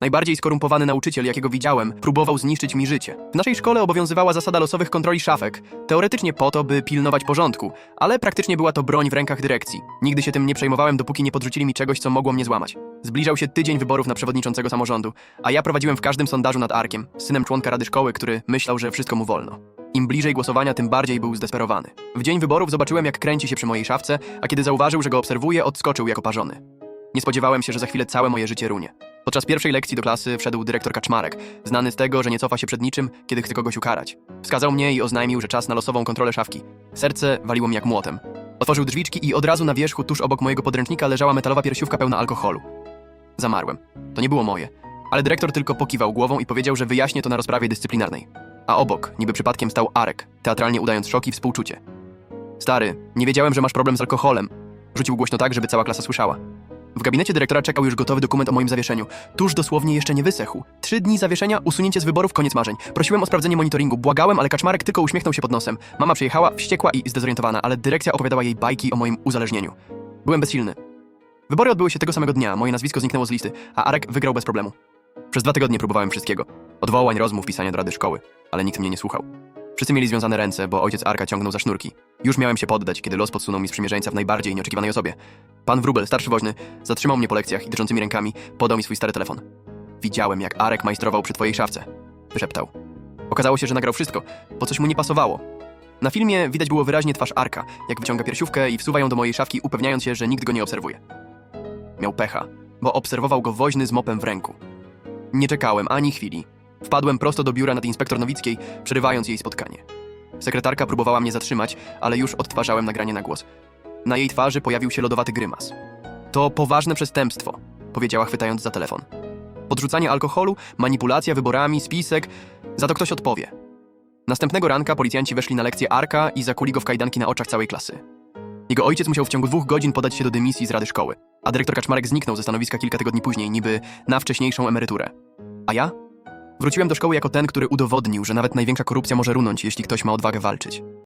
Najbardziej skorumpowany nauczyciel, jakiego widziałem, próbował zniszczyć mi życie. W naszej szkole obowiązywała zasada losowych kontroli szafek. Teoretycznie po to, by pilnować porządku, ale praktycznie była to broń w rękach dyrekcji. Nigdy się tym nie przejmowałem, dopóki nie podrzucili mi czegoś, co mogło mnie złamać. Zbliżał się tydzień wyborów na przewodniczącego samorządu, a ja prowadziłem w każdym sondażu nad Arkiem, synem członka rady szkoły, który myślał, że wszystko mu wolno. Im bliżej głosowania, tym bardziej był zdesperowany. W dzień wyborów zobaczyłem, jak kręci się przy mojej szafce, a kiedy zauważył, że go obserwuję, odskoczył jako parzony. Nie spodziewałem się, że za chwilę całe moje życie runie. Podczas pierwszej lekcji do klasy wszedł dyrektor Kaczmarek, znany z tego, że nie cofa się przed niczym, kiedy chce kogoś ukarać. Wskazał mnie i oznajmił, że czas na losową kontrolę szafki. Serce waliło mi jak młotem. Otworzył drzwiczki i od razu na wierzchu, tuż obok mojego podręcznika, leżała metalowa piersiówka pełna alkoholu. Zamarłem. To nie było moje. Ale dyrektor tylko pokiwał głową i powiedział, że wyjaśnię to na rozprawie dyscyplinarnej. A obok, niby przypadkiem, stał Arek, teatralnie udając szok i współczucie. Stary, nie wiedziałem, że masz problem z alkoholem. Rzucił głośno tak, żeby cała klasa słyszała. W gabinecie dyrektora czekał już gotowy dokument o moim zawieszeniu. Tuż dosłownie jeszcze nie wysechł. Trzy dni zawieszenia, usunięcie z wyborów, koniec marzeń. Prosiłem o sprawdzenie monitoringu, błagałem, ale Kaczmarek tylko uśmiechnął się pod nosem. Mama przyjechała, wściekła i zdezorientowana, ale dyrekcja opowiadała jej bajki o moim uzależnieniu. Byłem bezsilny. Wybory odbyły się tego samego dnia, moje nazwisko zniknęło z listy, a Arek wygrał bez problemu. Przez dwa tygodnie próbowałem wszystkiego. Odwołań, rozmów, pisania do rady szkoły, ale nikt mnie nie słuchał. Wszyscy mieli związane ręce, bo ojciec Arka ciągnął za sznurki. Już miałem się poddać, kiedy los podsunął mi sprzymierzeńca w najbardziej nieoczekiwanej osobie. Pan Wróbel, starszy woźny, zatrzymał mnie po lekcjach i drżącymi rękami podał mi swój stary telefon. Widziałem, jak Arek majstrował przy twojej szafce. Wyszeptał. Okazało się, że nagrał wszystko, bo coś mu nie pasowało. Na filmie widać było wyraźnie twarz Arka, jak wyciąga piersiówkę i wsuwa ją do mojej szafki, upewniając się, że nikt go nie obserwuje. Miał pecha, bo obserwował go woźny z mopem w ręku. Nie czekałem ani chwili. Wpadłem prosto do biura nad inspektor Nowickiej, przerywając jej spotkanie. Sekretarka próbowała mnie zatrzymać, ale już odtwarzałem nagranie na głos. Na jej twarzy pojawił się lodowaty grymas. To poważne przestępstwo, powiedziała chwytając za telefon. Podrzucanie alkoholu, manipulacja wyborami, spisek, za to ktoś odpowie. Następnego ranka policjanci weszli na lekcję Arka i zakuli go w kajdanki na oczach całej klasy. Jego ojciec musiał w ciągu dwóch godzin podać się do dymisji z rady szkoły, a dyrektor Kaczmarek zniknął ze stanowiska kilka tygodni później, niby na wcześniejszą emeryturę. A ja? Wróciłem do szkoły jako ten, który udowodnił, że nawet największa korupcja może runąć, jeśli ktoś ma odwagę walczyć.